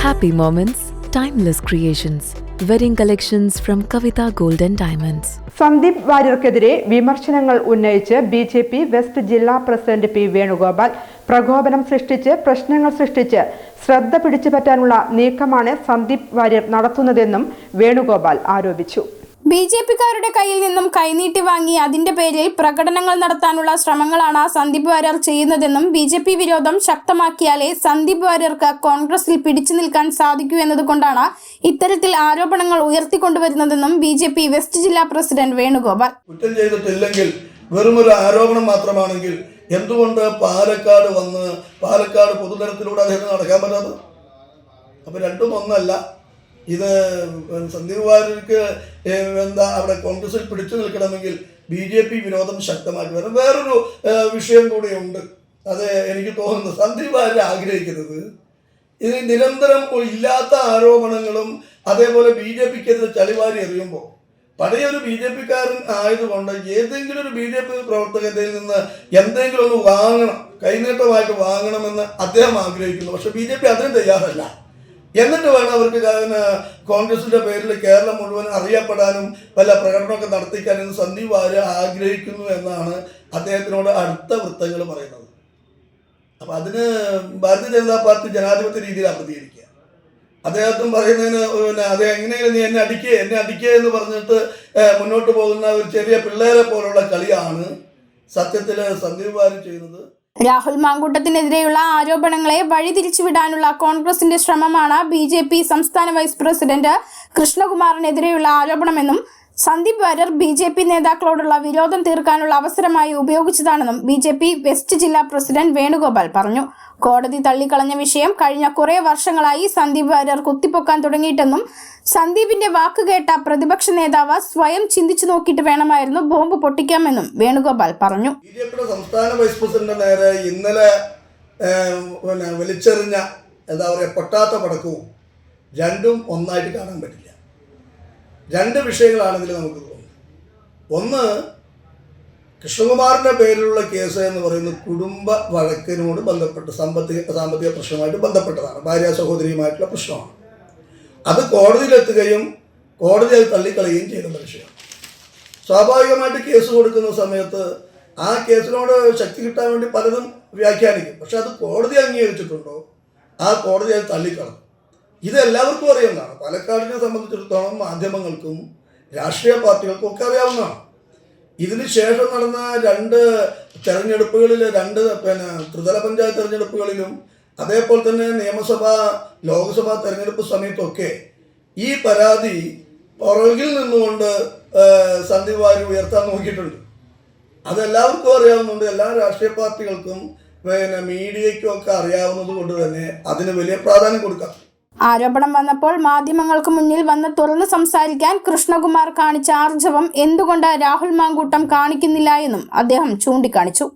Happy moments, timeless creations. Wedding collections from Kavita Golden and Diamonds. Sandeep വാര്യർക്കെതിരെ വിമർശനങ്ങൾ ഉന്നയിച്ച് B J P west ജില്ലാ president P Venugopal പ്രകോപനം സൃഷ്ടിച്ച് പ്രശ്നങ്ങൾ സൃഷ്ടിച്ച് ശ്രദ്ധ പിടിച്ചുപറ്റാനുള്ള നീക്കമാണ് സന്ദീപ് വാര്യർ നടത്തുന്നതെന്നും വേണുഗോപാൽ ആരോപിച്ചു ബി ജെ പിക്കാരുടെ കയ്യിൽ നിന്നും കൈനീട്ടി വാങ്ങി അതിന്റെ പേരിൽ പ്രകടനങ്ങൾ നടത്താനുള്ള ശ്രമങ്ങളാണ് സന്ദീപ് വാര്യർ ചെയ്യുന്നതെന്നും ബി ജെ പി വിരോധം ശക്തമാക്കിയാലേ സന്ദീപ് വാര്യർക്ക് കോൺഗ്രസിൽ പിടിച്ചു നിൽക്കാൻ സാധിക്കൂ എന്നതുകൊണ്ടാണ് ഇത്തരത്തിൽ ആരോപണങ്ങൾ ഉയർത്തിക്കൊണ്ടുവരുന്നതെന്നും ബി ജെ പി വെസ്റ്റ് ജില്ലാ പ്രസിഡന്റ് വേണുഗോപാൽ. കുറ്റം ചെയ്തിട്ടില്ലെങ്കിൽ വെറുമൊരു ആരോപണം മാത്രമാണെങ്കിൽ എന്തുകൊണ്ട് പാലക്കാട് വന്ന് പാലക്കാട് പൊതുതരത്തിലൂടെ നടക്കാൻ പറ്റാത്തത്? അപ്പൊ രണ്ടും ഒന്നല്ല. ഇത് സന്ദീപ് വാര്യർക്ക് എന്താ അവിടെ കോൺഗ്രസിൽ പിടിച്ചു നിൽക്കണമെങ്കിൽ ബി ജെ പി വിനോദം ശക്തമാക്കി വരണം. വേറൊരു വിഷയം വിഷയം കൂടിയുണ്ട്. അത് എനിക്ക് തോന്നുന്നു സന്ദീപ് വാര്യർ ആഗ്രഹിക്കുന്നത് ഇത് നിരന്തരം ഇല്ലാത്ത ആരോപണങ്ങളും അതേപോലെ ബി ജെ പിക്കെതിരെ ചളിവാരി എറിയുമ്പോൾ പഴയ ഒരു ബി ജെ പിക്കാരൻ ആയതുകൊണ്ട് ഏതെങ്കിലും ഒരു ബി ജെ പി പ്രവർത്തകത്തിൽ നിന്ന് എന്തെങ്കിലും ഒന്ന് വാങ്ങണം കൈനീട്ടമായിട്ട് വാങ്ങണമെന്ന് അദ്ദേഹം ആഗ്രഹിക്കുന്നു. പക്ഷെ ബി ജെ പി അതിനും തയ്യാറല്ല. എന്നിട്ട് വേണം അവർക്ക് കോൺഗ്രസിന്റെ പേരിൽ കേരളം മുഴുവൻ അറിയപ്പെടാനും പല പ്രകടനമൊക്കെ നടത്തിക്കാനും സന്ദീപ് ആര്യ ആഗ്രഹിക്കുന്നു എന്നാണ് അദ്ദേഹത്തിനോട് അടുത്ത വൃത്തങ്ങൾ പറയുന്നത്. അപ്പൊ അതിന് ഭാരതീയ ജനതാ പാർട്ടി ജനാധിപത്യ രീതിയിൽ പ്രതികരിക്കുക അദ്ദേഹത്തും പറയുന്നതിന് പിന്നെ അദ്ദേഹം എങ്ങനെയെങ്കിലും നീ എന്നെ അടിക്കുക എന്നെ അടിക്കുക എന്ന് പറഞ്ഞിട്ട് മുന്നോട്ട് പോകുന്ന ഒരു ചെറിയ പിള്ളേരെ പോലുള്ള കളിയാണ് സത്യത്തിൽ സന്ദീപ് വാര്യർ ചെയ്യുന്നത്. രാഹുൽ മാങ്കൂട്ടത്തിനെതിരെയുള്ള ആരോപണങ്ങളെ വഴിതിരിച്ചുവിടാനുള്ള കോൺഗ്രസിന്റെ ശ്രമമാണ് ബി സംസ്ഥാന വൈസ് പ്രസിഡന്റ് കൃഷ്ണകുമാറിനെതിരെയുള്ള ആരോപണമെന്നും Sandeep Warrier B J P നേതാക്കളോടുള്ള വിരോധം തീർക്കാനുള്ള അവസരമായി ഉപയോഗിച്ചതാണെന്നും ബി ജെ പി വെസ്റ്റ് ജില്ലാ പ്രസിഡന്റ് വേണുഗോപാൽ പറഞ്ഞു. കോടതി തള്ളിക്കളഞ്ഞ വിഷയം കഴിഞ്ഞ കുറേ വർഷങ്ങളായി സന്ദീപ് വാര്യർ കുത്തിപ്പൊക്കാൻ തുടങ്ങിയിട്ടെന്നും സന്ദീപിന്റെ വാക്കുകേട്ട പ്രതിപക്ഷ നേതാവ് സ്വയം ചിന്തിച്ചു നോക്കിയിട്ട് വേണമായിരുന്നു ബോംബ് പൊട്ടിക്കാമെന്നും വേണുഗോപാൽ പറഞ്ഞു. സംസ്ഥാന വൈസ് പ്രസിഡന്റ് നേരെ ഇന്നലെ വലിച്ചെറിഞ്ഞ എന്താ പറയുക പൊട്ടാത്ത പടക്കവും രണ്ടും ഒന്നായിട്ട് കാണാൻ പറ്റില്ല. രണ്ട് വിഷയങ്ങളാണെങ്കിൽ നമുക്ക് തോന്നുന്നത്. ഒന്ന് കൃഷ്ണകുമാറിന്റെ പേരിലുള്ള കേസ് എന്ന് പറയുന്നത് കുടുംബ വഴക്കിനോട് ബന്ധപ്പെട്ട് സാമ്പത്തിക സാമ്പത്തിക പ്രശ്നമായിട്ട് ബന്ധപ്പെട്ടതാണ്. ഭാര്യ സഹോദരിയുമായിട്ടുള്ള പ്രശ്നമാണ്. അത് കോടതിയിലെത്തുകയും കോടതി അത് തള്ളിക്കളയുകയും ചെയ്യുന്ന വിഷയം സ്വാഭാവികമായിട്ട് കേസ് കൊടുക്കുന്ന സമയത്ത് ആ കേസിനോട് ശക്തി കിട്ടാൻ വേണ്ടി പലതും വ്യാഖ്യാനിക്കും. പക്ഷെ അത് കോടതി അംഗീകരിച്ചിട്ടുണ്ടോ? ആ കോടതി അത് തള്ളിക്കളഞ്ഞു. ഇത് എല്ലാവർക്കും അറിയാവുന്നതാണ് പാലക്കാടിനെ സംബന്ധിച്ചിടത്തോളം മാധ്യമങ്ങൾക്കും രാഷ്ട്രീയ പാർട്ടികൾക്കും ഒക്കെ അറിയാവുന്നതാണ്. ഇതിന് ശേഷം നടന്ന രണ്ട് തെരഞ്ഞെടുപ്പുകളിൽ രണ്ട് പിന്നെ ത്രിതല പഞ്ചായത്ത് തെരഞ്ഞെടുപ്പുകളിലും അതേപോലെ തന്നെ നിയമസഭാ ലോക്സഭാ തെരഞ്ഞെടുപ്പ് സമയത്തൊക്കെ ഈ പരാതി പുറകിൽ നിന്നുകൊണ്ട് സന്ദീപ് വാര്യർ ഉയർത്താൻ നോക്കിയിട്ടുണ്ട്. അതെല്ലാവർക്കും അറിയാവുന്നുണ്ട്. എല്ലാ രാഷ്ട്രീയ പാർട്ടികൾക്കും പിന്നെ മീഡിയയ്ക്കും ഒക്കെ അറിയാവുന്നത് കൊണ്ട് തന്നെ അതിന് വലിയ പ്രാധാന്യം കൊടുക്കാം. ആരോപണം വന്നപ്പോൾ മാധ്യമങ്ങൾക്ക് മുന്നിൽ വന്ന് തുറന്നു സംസാരിക്കാൻ കൃഷ്ണകുമാർ കാണിച്ച ആർജവം എന്തുകൊണ്ട് രാഹുൽ മാങ്കൂട്ടം കാണിക്കുന്നില്ല എന്നും അദ്ദേഹം ചൂണ്ടിക്കാണിച്ചു